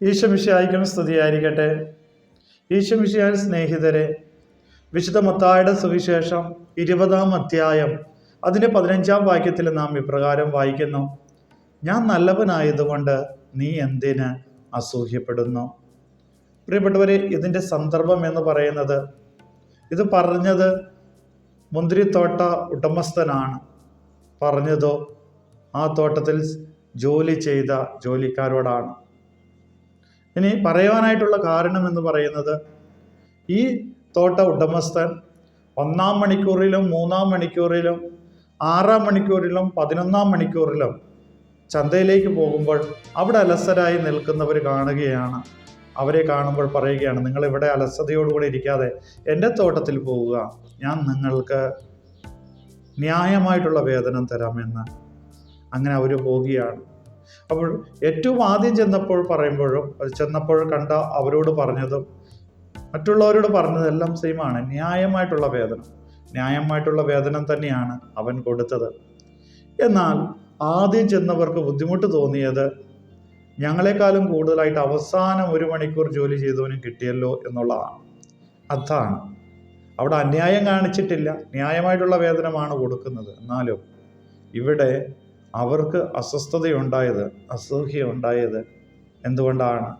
ഈശമിഷയായിക്കും സ്തുതിയായിരിക്കട്ടെ. ഈശമിഷയാൻ സ്നേഹിതരെ വിശുദ്ധ മത്തായുടെ സുവിശേഷം ഇരുപതാം അധ്യായം അതിന്റെ പതിനഞ്ചാം വാക്യത്തിൽ നാം ഇപ്രകാരം വായിക്കുന്നു. ഞാൻ നല്ലവനായതുകൊണ്ട് നീ എന്തിന് അസൂഹ്യപ്പെടുന്നു പ്രിയപ്പെട്ടവരെ ഇതിന്റെ സന്ദർഭം എന്ന് പറയുന്നത് ഇത് പറഞ്ഞത് മുന്തിരിത്തോട്ട ഉടമസ്ഥനാണ്. പറഞ്ഞതോ ആ തോട്ടത്തിൽ ജോലി ചെയ്ത ജോലിക്കാരോടാണ്. ഇനി പറയുവാനായിട്ടുള്ള കാരണം എന്ന് പറയുന്നത് ഈ തോട്ട ഉടമസ്ഥൻ ഒന്നാം മണിക്കൂറിലും മൂന്നാം മണിക്കൂറിലും ആറാം മണിക്കൂറിലും പതിനൊന്നാം മണിക്കൂറിലും ചന്തയിലേക്ക് പോകുമ്പോൾ അവിടെ അലസരായി നിൽക്കുന്നവർ കാണുകയാണ്. അവരെ കാണുമ്പോൾ പറയുകയാണ് നിങ്ങൾ ഇവിടെ അലസതയോടുകൂടി ഇരിക്കാതെ എന്റെ തോട്ടത്തിൽ പോവുക. ഞാൻ നിങ്ങൾക്ക് ന്യായമായിട്ടുള്ള വേതനം തരാമെന്ന് അങ്ങനെ അവർ പോവുകയാണ്. അപ്പോൾ ഏറ്റവും ആദ്യം ചെന്നപ്പോൾ പറയുമ്പോഴും ചെന്നപ്പോൾ കണ്ട അവരോട് പറഞ്ഞതും മറ്റുള്ളവരോട് പറഞ്ഞതെല്ലാം സെയിമാണ് ന്യായമായിട്ടുള്ള വേതനം. ന്യായമായിട്ടുള്ള വേതനം തന്നെയാണ് അവൻ കൊടുത്തത്. എന്നാൽ ആദ്യം ചെന്നവർക്ക് ബുദ്ധിമുട്ട് തോന്നിയത് ഞങ്ങളെക്കാളും കൂടുതലായിട്ട് അവസാനം ഒരു മണിക്കൂർ ജോലി ചെയ്തവനും കിട്ടിയല്ലോ എന്നുള്ളതാണ്. അതാണ്. അവിടെ അന്യായം കാണിച്ചിട്ടില്ല. ന്യായമായിട്ടുള്ള വേതനമാണ് കൊടുക്കുന്നത്. എന്നാലും ഇവിടെ അവർക്ക് അസ്വസ്ഥതയുണ്ടായത് അസൂഹ്യം ഉണ്ടായത് എന്തുകൊണ്ടാണ്?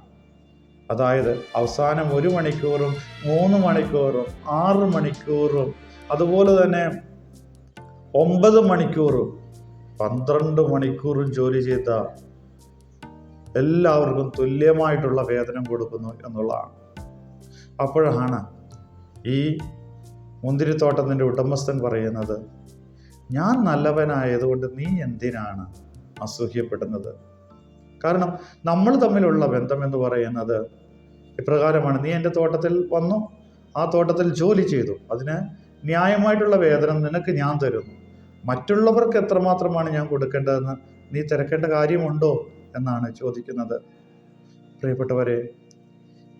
അതായത് അവസാനം ഒരു മണിക്കൂറും മൂന്ന് മണിക്കൂറും ആറ് മണിക്കൂറും അതുപോലെ തന്നെ ഒമ്പത് മണിക്കൂറും പന്ത്രണ്ട് മണിക്കൂറും ജോലി ചെയ്ത എല്ലാവർക്കും തുല്യമായിട്ടുള്ള വേതനം കൊടുക്കുന്നു എന്നുള്ളതാണ്. അപ്പോഴാണ് ഈ മുന്തിരിത്തോട്ടത്തിന്റെ ഉടമസ്ഥൻ പറയുന്നത് ഞാൻ നല്ലവനായതുകൊണ്ട് നീ എന്തിനാണ് അസൂഹ്യപ്പെടുന്നത് കാരണം നമ്മൾ തമ്മിലുള്ള ബന്ധം എന്ന് പറയുന്നത് ഇപ്രകാരമാണ്. നീ എന്റെ തോട്ടത്തിൽ വന്നു ആ തോട്ടത്തിൽ ജോലി ചെയ്തു. അതിന് ന്യായമായിട്ടുള്ള വേതനം നിനക്ക് ഞാൻ തരുന്നു. മറ്റുള്ളവർക്ക് എത്രമാത്രമാണ് ഞാൻ കൊടുക്കേണ്ടതെന്ന് നീ തിരക്കേണ്ട കാര്യമുണ്ടോ എന്നാണ് ചോദിക്കുന്നത്. പ്രിയപ്പെട്ടവരെ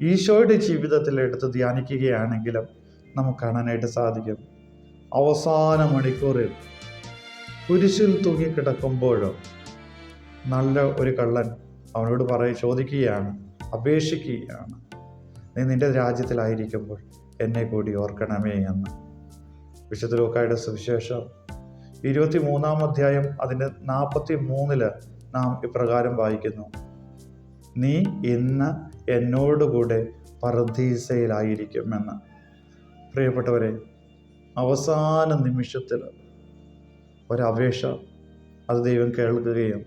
ഈശോയുടെ ജീവിതത്തിൽ എടുത്ത് ധ്യാനിക്കുകയാണെങ്കിലും നമുക്ക് കാണാനായിട്ട് സാധിക്കും. അവസാന മണിക്കൂറിൽ കുരിശിൽ തൂങ്ങിക്കിടക്കുമ്പോഴോ നല്ല ഒരു കള്ളൻ അവനോട് പറയ ചോദിക്കുകയാണ് അപേക്ഷിക്കുകയാണ്. നീ നിന്റെ രാജ്യത്തിലായിരിക്കുമ്പോൾ എന്നെ കൂടി ഓർക്കണമേ എന്ന്. വിശുദ്ധ ലോക്കായുടെ സുവിശേഷം ഇരുപത്തി മൂന്നാം അധ്യായം അതിന്റെ നാൽപ്പത്തി മൂന്നിൽ നാം ഇപ്രകാരം വായിക്കുന്നു. നീ ഇന്ന് എന്നോടുകൂടെ പർദീസയിലായിരിക്കുമെന്ന്. പ്രിയപ്പെട്ടവരെ അവസാന നിമിഷത്തിൽ ഒരപേക്ഷ അത് ദൈവം കേൾക്കുകയും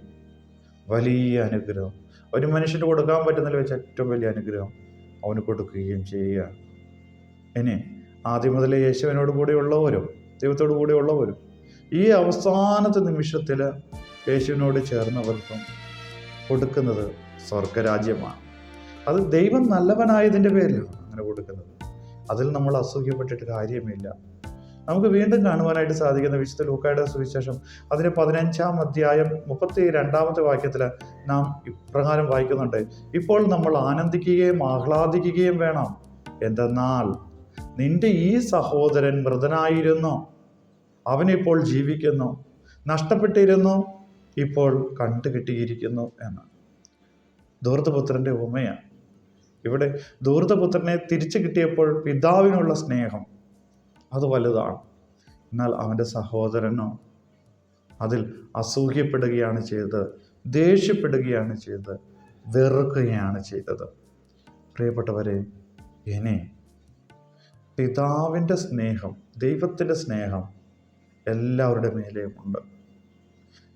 വലിയ അനുഗ്രഹം. ഒരു മനുഷ്യന് കൊടുക്കാൻ പറ്റുന്നതിൽ വെച്ച് ഏറ്റവും വലിയ അനുഗ്രഹം അവന് കൊടുക്കുകയും ചെയ്യുക. ഇനി ആദ്യം മുതൽ യേശുവിനോട് കൂടെ ഉള്ളവരും ദൈവത്തോടു കൂടെ ഉള്ളവരും ഈ അവസാനത്തെ നിമിഷത്തിൽ യേശുവിനോട് ചേർന്നവർക്കും കൊടുക്കുന്നത് സ്വർഗരാജ്യമാണ്. അത് ദൈവം നല്ലവനായതിന്റെ പേരിലാണ് അങ്ങനെ കൊടുക്കുന്നത്. അതിൽ നമ്മൾ അസൂയപ്പെട്ടിട്ട് കാര്യമില്ല. നമുക്ക് വീണ്ടും കാണുവാനായിട്ട് സാധിക്കുന്ന വിശുദ്ധ ലൂക്കായുടെ സുവിശേഷം അതിന് പതിനഞ്ചാം അധ്യായം മുപ്പത്തി രണ്ടാമത്തെ വാക്യത്തിൽ നാം ഇപ്രകാരം വായിക്കുന്നുണ്ട്. ഇപ്പോൾ നമ്മൾ ആനന്ദിക്കുകയും ആഹ്ലാദിക്കുകയും വേണം. എന്തെന്നാൽ നിന്റെ ഈ സഹോദരൻ മൃതനായിരുന്നു. അവനിപ്പോൾ ജീവിക്കുന്നു. നഷ്ടപ്പെട്ടിരുന്നു. ഇപ്പോൾ കണ്ടുകിട്ടിയിരിക്കുന്നു എന്ന്. ദൂർത്തപുത്രന്റെ ഉമയാണ് ഇവിടെ ദൂർത്തപുത്രനെ തിരിച്ചു കിട്ടിയപ്പോൾ പിതാവിനുള്ള സ്നേഹം. അത് വലുതാണ്. എന്നാൽ അവന്റെ സഹോദരനോ അതിൽ അസൂഖ്യപ്പെടുകയാണ് ചെയ്തത് ദേഷ്യപ്പെടുകയാണ് ചെയ്തത് വെറുക്കുകയാണ് ചെയ്തത്. പ്രിയപ്പെട്ടവരെ ഇനി പിതാവിന്റെ സ്നേഹം ദൈവത്തിന്റെ സ്നേഹം എല്ലാവരുടെ മേലെയും ഉണ്ട്.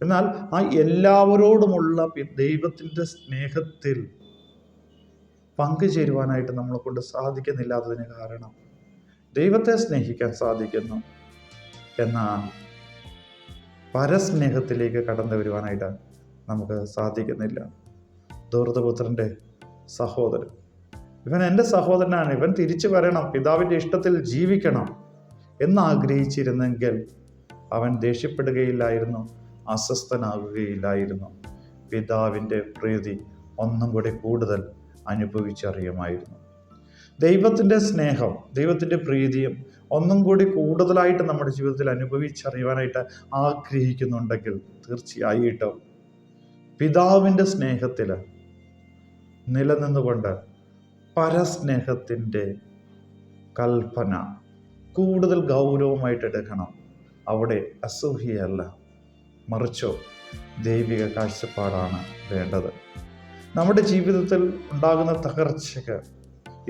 എന്നാൽ ആ എല്ലാവരോടുമുള്ള ദൈവത്തിന്റെ സ്നേഹത്തിൽ പങ്കുചേരുവാനായിട്ട് നമ്മളെ കൊണ്ട് സാധിക്കുന്നില്ലാത്തതിന് കാരണം ദൈവത്തെ സ്നേഹിക്കാൻ സാധിക്കുന്നു എന്നാൽ പരസ്നേഹത്തിലേക്ക് കടന്നു വരുവാനായിട്ട് നമുക്ക് സാധിക്കുന്നില്ല. ദൂർദപുത്രന്റെ സഹോദരൻ. ഇവൻ എന്റെ സഹോദരനാണ്. ഇവൻ തിരിച്ചു വരണം. പിതാവിന്റെ ഇഷ്ടത്തിൽ ജീവിക്കണം എന്നാഗ്രഹിച്ചിരുന്നെങ്കിൽ അവൻ ദേഷ്യപ്പെടുകയില്ലായിരുന്നു അസ്വസ്ഥനാകുകയില്ലായിരുന്നു. പിതാവിന്റെ പ്രീതി ഒന്നും കൂടി കൂടുതൽ അനുഭവിച്ചറിയുമായിരുന്നു. ദൈവത്തിന്റെ സ്നേഹം ദൈവത്തിന്റെ പ്രീതിയും ഒന്നും കൂടി കൂടുതലായിട്ട് നമ്മുടെ ജീവിതത്തിൽ അനുഭവിച്ചറിയുവാനായിട്ട് ആഗ്രഹിക്കുന്നുണ്ടെങ്കിൽ തീർച്ചയായിട്ടും പിതാവിന്റെ സ്നേഹത്തിൽ നിലനിന്നുകൊണ്ട് പരസ്നേഹത്തിന്റെ കൽപ്പന കൂടുതൽ ഗൗരവമായിട്ട് എടുക്കണം. അവിടെ അസൂഹിയല്ല മറിച്ചോ ദൈവിക കാഴ്ചപ്പാടാണ് വേണ്ടത്. നമ്മുടെ ജീവിതത്തിൽ ഉണ്ടാകുന്ന തകർച്ചയ്ക്ക്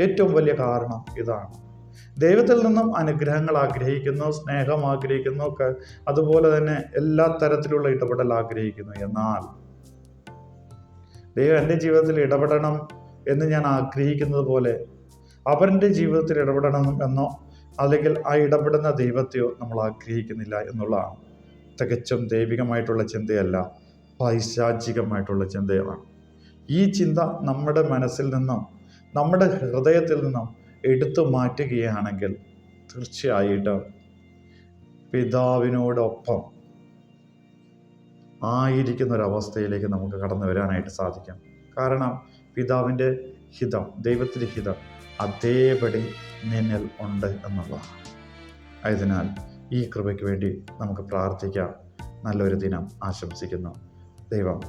ഏറ്റവും വലിയ കാരണം ഇതാണ്. ദൈവത്തിൽ നിന്നും അനുഗ്രഹങ്ങൾ ആഗ്രഹിക്കുന്നു സ്നേഹം ആഗ്രഹിക്കുന്നു ഒക്കെ അതുപോലെ തന്നെ എല്ലാ തരത്തിലുള്ള ഇടപെടൽ ആഗ്രഹിക്കുന്നു. എന്നാൽ ദൈവം എന്റെ ജീവിതത്തിൽ ഇടപെടണം എന്ന് ഞാൻ ആഗ്രഹിക്കുന്നത് പോലെ അവരുടെ ജീവിതത്തിൽ ഇടപെടണം എന്നോ അല്ലെങ്കിൽ ആ ഇടപെടുന്ന ദൈവത്തെയോ നമ്മൾ ആഗ്രഹിക്കുന്നില്ല എന്നുള്ളതാണ്. തികച്ചും ദൈവികമായിട്ടുള്ള ചിന്തയല്ല പൈശാചികമായിട്ടുള്ള ചിന്തയാണ്. ഈ ചിന്ത നമ്മുടെ മനസ്സിൽ നിന്നും നമ്മുടെ ഹൃദയത്തിൽ നിന്നും എടുത്തു മാറ്റുകയാണെങ്കിൽ തീർച്ചയായിട്ടും പിതാവിനോടൊപ്പം ആയിരിക്കുന്ന ഒരവസ്ഥയിലേക്ക് നമുക്ക് കടന്നു വരാനായിട്ട് സാധിക്കാം. കാരണം പിതാവിന്റെ ഹിതം ദൈവത്തിന്റെ ഹിതം അതേപടി നിന്നിൽ ഉണ്ട് എന്നുള്ളതാണ്. ആയതിനാൽ ഈ കൃപയ്ക്ക് വേണ്ടി നമുക്ക് പ്രാർത്ഥിക്കാം. നല്ലൊരു ദിനം ആശംസിക്കുന്നു. ദൈവം